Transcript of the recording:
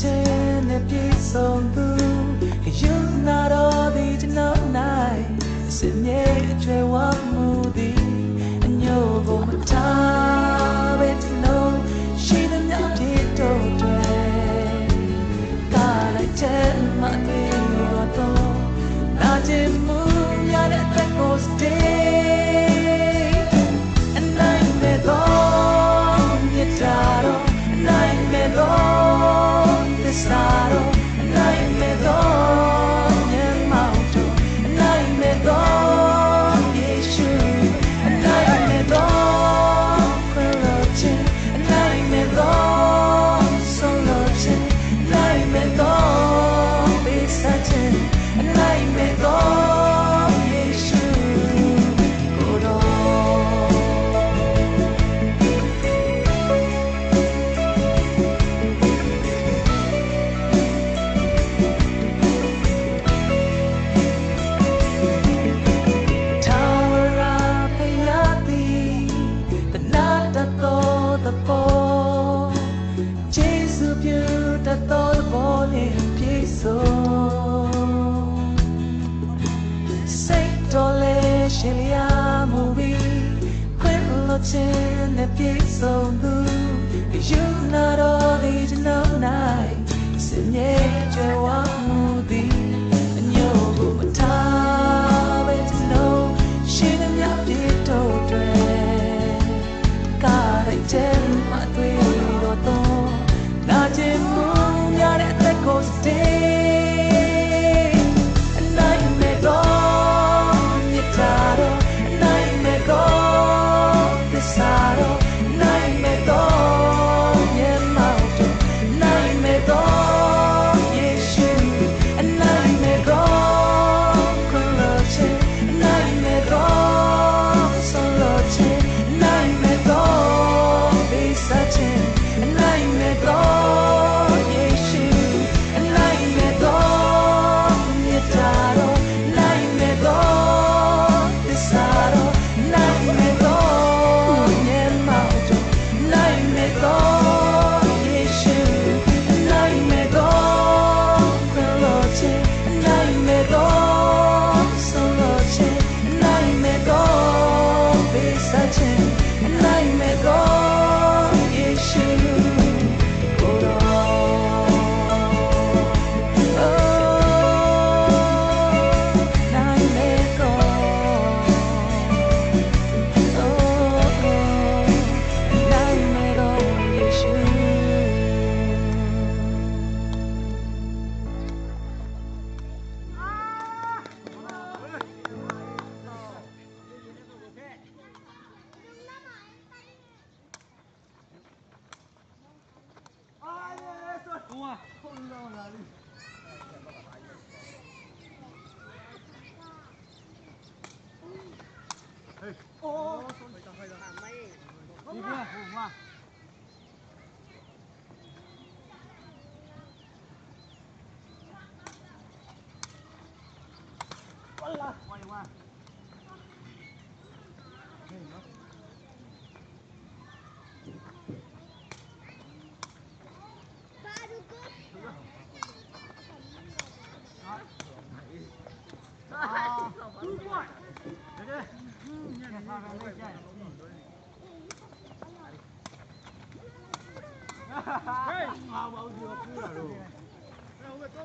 ချင်းနဲ့ပြေဆုံးသူခယူနာတော်ဒီကျွန်တော်၌အစင်မြေအကျွဲဝမှုသည်အညို့ကိုမထားပဲဒီလုံးရှိသမျှပြေတော့တွေ့ကာလိုက်တဲ့မသိ ရှင်လျာမူပြီးခွင့်လွှတ်ခြင်းနဲ့ပြည့်စုံသူ You not all these ô đi qua qua Hola. Quay qua. Đây nó. Ba đứa cướp. 哈哈哈！哎，我把了。